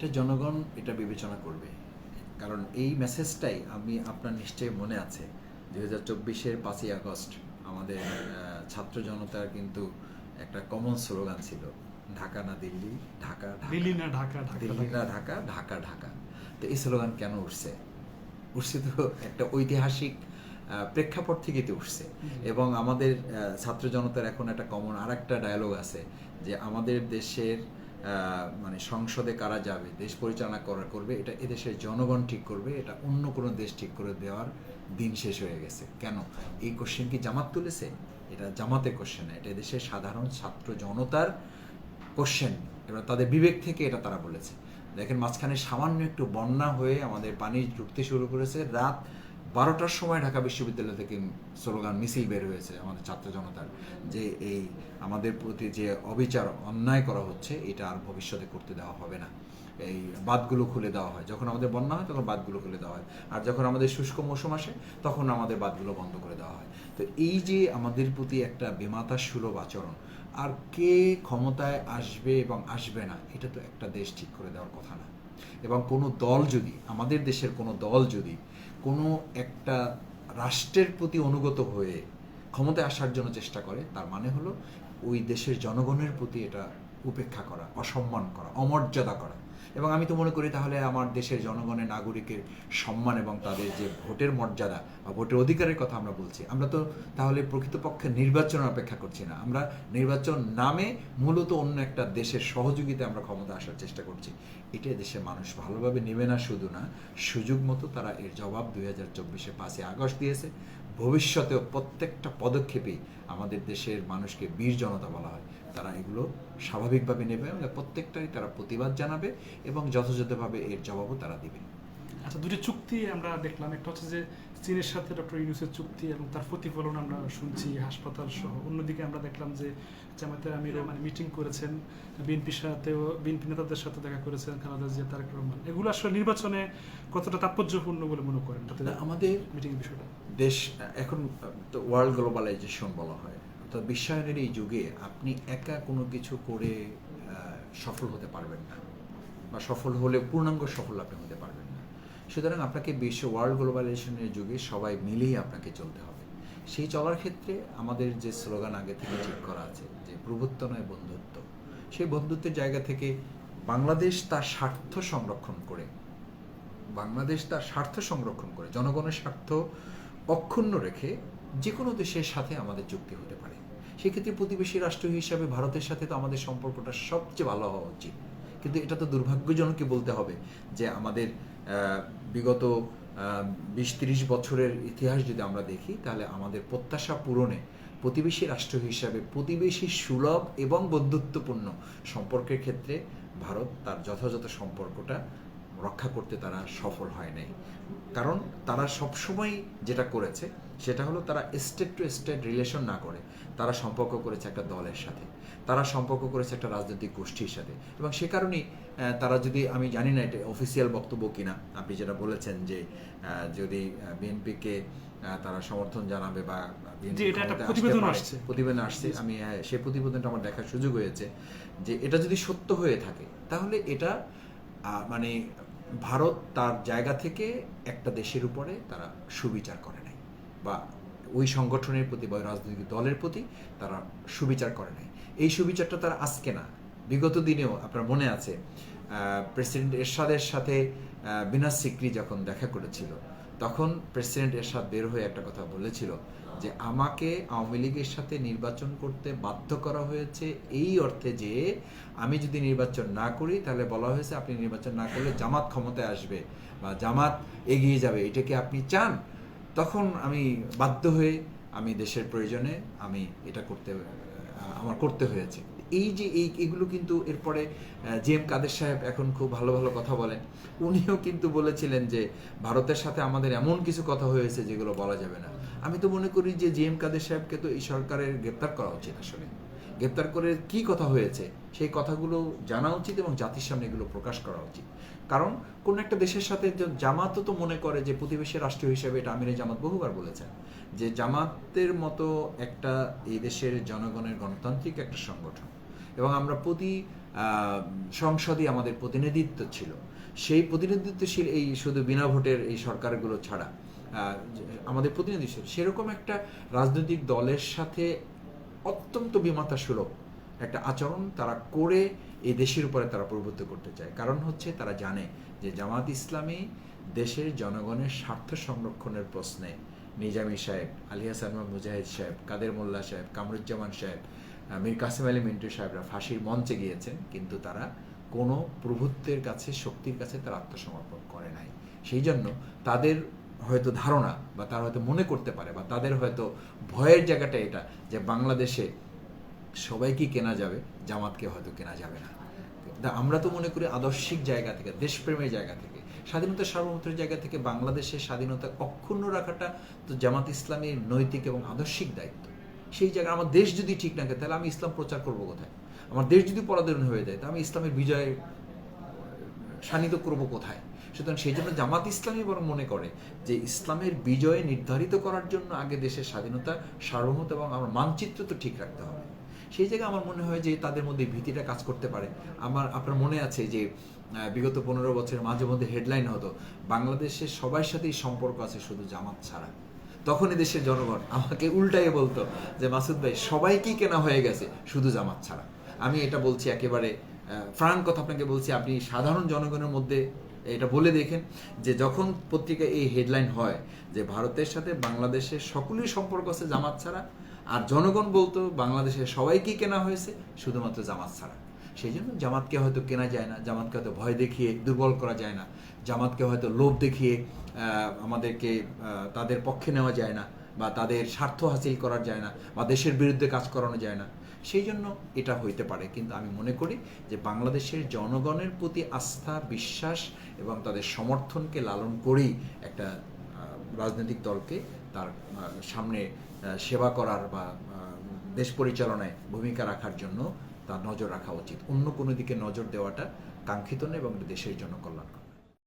এটা জনগণ এটা বিবেচনা করবে। কারণ এই মেসেজটাই আমি আপনার নিশ্চয়ই মনে আছে। দুই হাজার চব্বিশের পাঁচই আগস্ট আমাদের ছাত্র জনতার কিন্তু একটা কমন স্লোগান ছিল ঢাকা না দিল্লি ঢাকা। দিল্লি না ঢাকা ঢাকা দিল্লি না ঢাকা ঢাকা ঢাকা। তো এই স্লোগান কেন উঠছে? উঠছে তো একটা ঐতিহাসিক প্রেক্ষাপট থেকে তো উঠছে। এবং আমাদের ছাত্র জনতার এখন একটা কমন আর একটা ডায়ালগ আছে যে আমাদের দেশের মানে সংসদে কারা যাবে, দেশ পরিচালনা করা করবে, এটা এদেশের জনগণ ঠিক করবে, এটা অন্য কোনো দেশ ঠিক করে দেওয়ার দিন শেষ হয়ে গেছে। কেন? এই কোশ্চেন কি জামাত তুলেছে? এটা জামাতের কোশ্চেন না, এটা দেশের সাধারণ ছাত্র জনতার কোশ্চেন এবার তাদের বিবেক থেকে এটা তারা বলেছে। দেখেন, মাঝখানে সামান্য একটু বন্যা হয়ে আমাদের পানি ঢুকতে শুরু করেছে। রাত বারোটার সময় ঢাকা বিশ্ববিদ্যালয় থেকে স্লোগান, মিছিল বের হয়েছে আমাদের ছাত্র জনতার, যে এই আমাদের প্রতি যে অবিচার, অন্যায় করা হচ্ছে, এটা আর ভবিষ্যতে করতে দেওয়া হবে না। এই বাদগুলো খুলে দেওয়া হয়। যখন আমাদের বন্যা হয়, তখন বাদগুলো খুলে দেওয়া হয়। আর যখন আমাদের শুষ্ক মৌসুম আসে, তখন আমাদের বাদগুলো বন্ধ করে দেওয়া হয়। তো এই যে আমাদের প্রতি একটা বেমাতা সুলভ আচরণ, আর কে ক্ষমতায় আসবে এবং আসবে না, এটা তো একটা দেশ ঠিক করে দেওয়ার কথা না। এবং কোনো দল যদি, আমাদের দেশের কোনো দল যদি কোনো একটা রাষ্ট্রের প্রতি অনুগত হয়ে ক্ষমতায় আসার জন্য চেষ্টা করে, তার মানে হলো ওই দেশের জনগণের প্রতি এটা উপেক্ষা করা, অসম্মান করা, অমর্যাদা করা। এবং আমি তো মনে করি তাহলে আমার দেশের জনগণের নাগরিকের সম্মান এবং তাদের যে ভোটের মর্যাদা বা ভোটের অধিকারের কথা আমরা বলছি, আমরা তো তাহলে প্রকৃতপক্ষে নির্বাচনের অপেক্ষা করছি না। আমরা নির্বাচন নামে মূলত অন্য একটা দেশের সহযোগিতা আমরা ক্ষমতা আসার চেষ্টা করছি। এটা দেশের মানুষ ভালোভাবে নেবে না শুধু না, সুযোগ মতো তারা এর জবাব দুই হাজার চব্বিশে পাঁচই আগস্ট দিয়েছে। ভবিষ্যতেও প্রত্যেকটা পদক্ষেপেই আমাদের দেশের মানুষকে বীর জনতা বলা হয়। তারা এগুলো স্বাভাবিকভাবে নেবে এবং প্রত্যেকটাই তারা প্রতিবাদ জানাবে এবং যথাযথভাবে এর জবাবও তারা দিবে। আচ্ছা দুটি চুক্তি আমরা দেখলাম। একটা হচ্ছে যে চীনের সাথে ডক্টর ইউনুসের চুক্তি এবং তার প্রতিফলন আমরা শুনছি হাসপাতাল সহ। অন্যদিকে আমরা দেখলাম যে জামাতের আমিরও মানে মিটিং করেছেন বিএনপির সাথেও বিএনপি নেতাদের সাথে দেখা করেছেন খালেদা জিয়া তারেক রহমান। এগুলো আসলে নির্বাচনে কতটা তাৎপর্যপূর্ণ বলে মনে করেন? আমাদের মিটিং বিষয়টা। দেশ এখন তো ওয়ার্ল্ড গ্লোবালাইজেশন বলা হয়। তো বিশ্বায়নের এই যুগে আপনি একা কোনো কিছু করে সফল হতে পারবেন না বা সফল হলে পূর্ণাঙ্গ সফল আপনি হতে পারবেন না। সুতরাং আপনাকে বিশ্ব ওয়ার্ল্ড গ্লোবালাইজেশনের যুগে সবাই মিলেই আপনাকে চলতে হবে। সেই চলার ক্ষেত্রে আমাদের যে স্লোগান আগে থেকে ঠিক করা আছে, যে প্রভুত্ব নয়, বন্ধুত্ব। সেই বন্ধুত্বের জায়গা থেকে বাংলাদেশ তার স্বার্থ সংরক্ষণ করে, বাংলাদেশ তার স্বার্থ সংরক্ষণ করে, জনগণের স্বার্থ অক্ষুণ্ণ রেখে যে কোনো দেশের সাথে আমাদের চুক্তি হতে পারে। সেক্ষেত্রে প্রতিবেশী রাষ্ট্র হিসাবে ভারতের সাথে তো আমাদের সম্পর্কটা সবচেয়ে ভালো হওয়া উচিত। কিন্তু এটা তো দুর্ভাগ্যজনকই বলতে হবে যে আমাদের বিগত বিশ তিরিশ বছরের ইতিহাস যদি আমরা দেখি, তাহলে আমাদের প্রত্যাশা পূরণে প্রতিবেশী রাষ্ট্র হিসাবে প্রতিবেশী সুলভ এবং বন্ধুত্বপূর্ণ সম্পর্কের ক্ষেত্রে ভারত তার যথাযথ সম্পর্কটা রক্ষা করতে তারা সফল হয় নাই। কারণ তারা সবসময় যেটা করেছে সেটা হলো তারা স্টেট টু স্টেট রিলেশন না করে। তারা সম্পর্ক করেছে একটা দলের সাথে। তারা সম্পর্ক করেছে একটা রাজনৈতিক গোষ্ঠীর সাথে। এবং সে কারণেই তারা যদি আমি জানি না এটা অফিসিয়াল বক্তব্য কিনা আপনি যেটা বলেছেন যে যদি বিএনপিকে তারা সমর্থন জানাবে বা প্রতিবেদন আসছে। প্রতিবেদন আসছে আমি হ্যাঁ, সেই প্রতিবেদনটা আমার দেখার সুযোগ হয়েছে যে এটা যদি সত্য হয়ে থাকে তাহলে এটা মানে ভারত তার জায়গা থেকে একটা দেশের উপরে তারা সুবিচার করে বা ওই সংগঠনের প্রতি বা রাজনৈতিক দলের প্রতি তারা সুবিচার করে নাই। এই সুবিচারটা তারা আজকে না, বিগত দিনেও আপনার মনে আছে প্রেসিডেন্ট এরশাদের সাথে বিনাশ সিকরি যখন দেখা করেছিল, তখন প্রেসিডেন্ট এরশাদ বের হয়ে একটা কথা বলেছিল যে, আমাকে আওয়ামী লীগের সাথে নির্বাচন করতে বাধ্য করা হয়েছে এই অর্থে যে, আমি যদি নির্বাচন না করি, তাহলে বলা হয়েছে আপনি নির্বাচন না করলে জামাত ক্ষমতায় আসবে বা জামাত এগিয়ে যাবে। এটাকে আপনি চান? তখন আমি বাধ্য হয়ে আমি দেশের প্রয়োজনে আমি এটা করতে, আমার করতে হয়েছে। এই যে এই, এগুলো কিন্তু এরপরে জি এম কাদের সাহেব এখন খুব ভালো ভালো কথা বলেন। উনিও কিন্তু বলেছিলেন যে, ভারতের সাথে আমাদের এমন কিছু কথা হয়েছে যেগুলো বলা যাবে না। আমি তো মনে করি যে, জি এম কাদের সাহেবকে তো এই সরকারের গ্রেপ্তার করা উচিত আসলে। গ্রেপ্তার করে কি কথা হয়েছে সেই কথাগুলো জানা উচিত এবং জাতির সামনে এগুলো প্রকাশ করা উচিত। কারণ কোন একটা দেশের সাথে যে জামাতও তো মনে করে যে প্রতিবেশী রাষ্ট্র হিসেবে এটা আমিরে জামাত বহুবার বলেছেন যে জামাতের মতো একটা এই দেশের জনগণের গণতান্ত্রিক একটা সংগঠন। এবং আমরা প্রতি আহ, সংসদে আমাদের প্রতিনিধিত্ব ছিল। সেই প্রতিনিধিত্বশীল এই শুধু বিনা ভোটের এই সরকারগুলো ছাড়া আমাদের প্রতিনিধি ছিল। সেরকম একটা রাজনৈতিক দলের সাথে অত্যন্ত বিমাতা সুলভ একটা আচরণ তারা করে এই দেশের উপরে তারা প্রভুত্ব করতে চায়। কারণ হচ্ছে তারা জানে যে জামাত ইসলামী দেশের জনগণের স্বার্থ সংরক্ষণের প্রশ্নে নিজামী সাহেব, আলী হাসান মুজাহিদ সাহেব, কাদের মোল্লা সাহেব, কামরুজ্জামান সাহেব মীর কাসিম আলী মিন্টু সাহেবরা ফাঁসির মঞ্চে গিয়েছেন, কিন্তু তারা কোনো প্রভুত্বের কাছে, শক্তির কাছে তারা আত্মসমর্পণ করে নাই। সেই জন্য তাদের হয়তো ধারণা বা তারা হয়তো মনে করতে পারে বা তাদের হয়তো ভয়ের জায়গাটা এটা যে বাংলাদেশে সবাইকে কেনা যাবে, জামাতকে হয়তো কেনা যাবে না। আমরা তো মনে করি আদর্শিক জায়গা থেকে, দেশপ্রেমের জায়গা থেকে, স্বাধীনতা সার্বভৌমত্বের জায়গা থেকে বাংলাদেশের স্বাধীনতা অক্ষুণ্ণ রাখাটা তো জামাত ইসলামের নৈতিক এবং আদর্শিক দায়িত্ব। সেই জায়গায় আমার দেশ যদি ঠিক না থাকে তাহলে আমি ইসলাম প্রচার করব কোথায়? আমার দেশ যদি পরাধীন হয়ে যায় তা আমি ইসলামের বিজয় শানিত করব কোথায়? সুতরাং সেই জন্য জামাত ইসলামী বরং মনে করে যে ইসলামের বিজয় নির্ধারিত করার জন্য আগে দেশের স্বাধীনতা, সার্বভৌমত্ব এবং আমার মানচিত্র তো ঠিক রাখতে হবে। সেই জায়গায় আমার মনে হয় যে তাদের মধ্যে ভীতিটা কাজ করতে পারে। আমার, আপনার মনে আছে যে বিগত পনেরো বছরের মাঝে মধ্যে হেডলাইন হতো, বাংলাদেশের সবার সাথেই সম্পর্ক আছে শুধু জামাত ছাড়া। তখনই দেশের জনগণ আমাকে উল্টাইয়ে বলতো যে, মাসুদ ভাই, সবাইকেই কেনা হয়ে গেছে শুধু জামাত ছাড়া। আমি এটা বলছি একেবারে ফ্রান কথা আপনাকে বলছি, আপনি সাধারণ জনগণের মধ্যে এটা বলে দেখেন যে যখন পত্রিকায় এই হেডলাইন হয় যে ভারতের সাথে বাংলাদেশের সকলেই সম্পর্ক আছে জামাত ছাড়া, আর জনগণ বলতো বাংলাদেশের সবাইকেই কেনা হয়েছে, শুধুমাত্র জামাত ছাড়া। সেই জন্য জামাতকে হয়তো কেনা যায় না, জামাতকে হয়তো ভয় দেখিয়ে, দুর্বল করা যায় না, জামাতকে হয়তো লোভ দেখিয়ে আমাদেরকে তাদের পক্ষে নেওয়া যায় না, বা তাদের স্বার্থ হাসিল করা যায় না, বা দেশের বিরুদ্ধে কাজ করানো যায় না। সেই জন্য এটা হইতে পারে। কিন্তু আমি মনে করি যে বাংলাদেশের জনগণের প্রতি আস্থা, বিশ্বাস এবং তাদের সমর্থনকে লালন করেই একটা রাজনৈতিক দলকে তার সামনে সেবা করার বা দেশ পরিচালনায় ভূমিকা রাখার জন্য তার নজর রাখা উচিত। অন্য কোনো দিকে নজর দেওয়াটা কাঙ্ক্ষিত নয় এবং দেশের জন্য কল্যাণকর